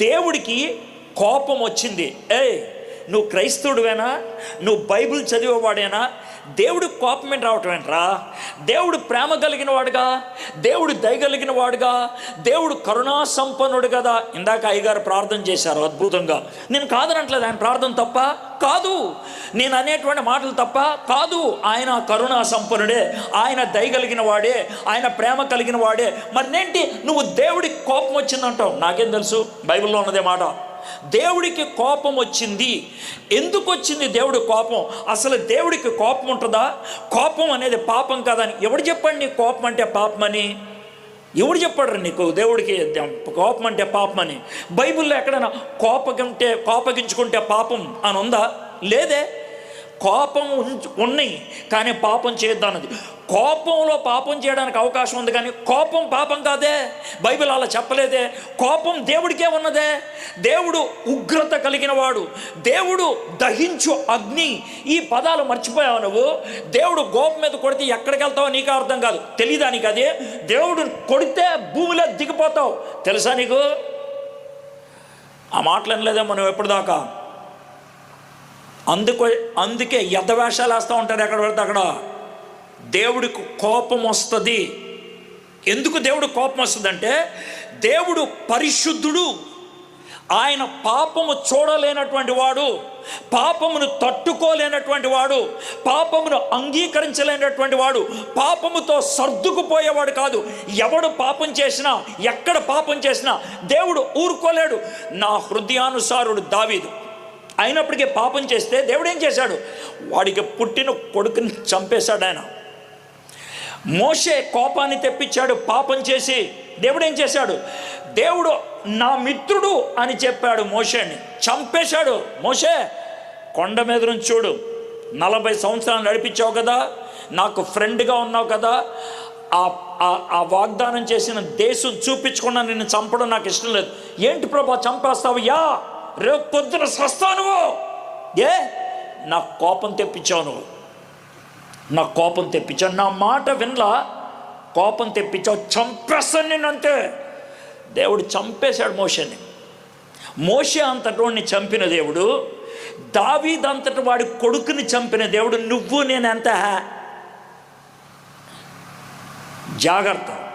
దేవుడికి కోపం వచ్చింది. ఏయ్ నువ్వు క్రైస్తవుడివేనా? నువ్వు బైబిల్ చదివేవాడేనా? దేవుడికి కోపం ఏంటి రావటం ఏంట్రా? దేవుడు ప్రేమ కలిగిన వాడుగా దేవుడు దయగలిగిన వాడుగా దేవుడు కరుణా సంపన్నుడు కదా. ఇందాక అయ్యగారు ప్రార్థన చేశారు అద్భుతంగా. నేను కాదనట్లేదు ఆయన ప్రార్థన తప్ప కాదు. నేను అనేటువంటి మాటలు తప్ప కాదు. ఆయన కరుణా సంపన్నుడే ఆయన దయగలిగిన వాడే ఆయన ప్రేమ కలిగిన వాడే. మరి నేంటి నువ్వు దేవుడికి కోపం వచ్చిందంటావు. నాకేం తెలుసు? బైబిల్లో ఉన్నదే మాట. దేవుడికి కోపం వచ్చింది. ఎందుకు వచ్చింది దేవుడి కోపం? అసలు దేవుడికి కోపం ఉంటుందా? కోపం అనేది పాపం కాదని. ఎవడు చెప్పాడు నీ కోపం అంటే పాపమని? ఎవడు చెప్పాడు నీకు దేవుడికి కోపం అంటే పాపమని? బైబిల్లో ఎక్కడైనా కోపగింటే కోపగించుకుంటే పాపం అని ఉందా? లేదే? కోపం ఉన్నాయి కానీ పాపం చేయొద్దన్నది కోపంలో పాపం చేయడానికి అవకాశం ఉంది కానీ కోపం పాపం కాదే. బైబిల్ అలా చెప్పలేదే. కోపం దేవుడికే ఉన్నదే. దేవుడు ఉగ్రత కలిగిన వాడు. దేవుడు దహించు అగ్ని. ఈ పదాలు మర్చిపోయావు నువ్వు? దేవుడు గోపం మీద కొడితే ఎక్కడికి వెళ్తావో నీకు అర్థం కాదు. తెలియదా నీకు అదే? దేవుడు కొడితే భూమిలో దిగిపోతావు. తెలుసా నీకు? ఆ మాటలు అనలేదే మనం ఎప్పటిదాకా? అందుకు అందుకే యథవేషాలు వేస్తూ ఉంటారు ఎక్కడ పడితే అక్కడ. దేవుడికి కోపం వస్తుంది. ఎందుకు దేవుడు కోపం వస్తుందంటే దేవుడు పరిశుద్ధుడు. ఆయన పాపము చూడలేనటువంటి వాడు పాపమును తట్టుకోలేనటువంటి వాడు పాపమును అంగీకరించలేనటువంటి వాడు పాపముతో సర్దుకుపోయేవాడు కాదు. ఎవడు పాపం చేసినా ఎక్కడ పాపం చేసినా దేవుడు ఊరుకోలేడు. నా హృదయానుసారుడు దావీదు. అయినప్పటికీ పాపం చేస్తే దేవుడు ఏం చేశాడు? వాడికి పుట్టిన కొడుకుని చంపేశాడు ఆయన. మోషే కోపాన్ని తెప్పించాడు పాపం చేసి దేవుడు ఏం చేశాడు? దేవుడు నా మిత్రుడు అని చెప్పాడు మోషేని. చంపేశాడు. మోషే కొండ మీద నుంచి చూడు. నలభై సంవత్సరాలు నడిపించావు కదా? నాకు ఫ్రెండ్గా ఉన్నావు కదా? ఆ ఆ- ఆ వాగ్దానం చేసిన దేశం చూపించకుండా నిన్ను చంపడం నాకు ఇష్టం లేదు. ఏంటి ప్రభా చంపేస్తావు? యా! రేపు పొద్దున సస్తావు నువ్వు. ఏ? నా కోపం తెప్పించావు నువ్వు. నా కోపం తెప్పించావు. నా మాట వినలా? కోపం తెప్పించావు. చంపేస్తాను నేను అంతే. దేవుడు చంపేశాడు మోషని. మోషే వాడిని చంపిన దేవుడు దావీదంతటి వాడి కొడుకుని చంపిన దేవుడు నువ్వు నేను ఎంత? జాగ్రత్త.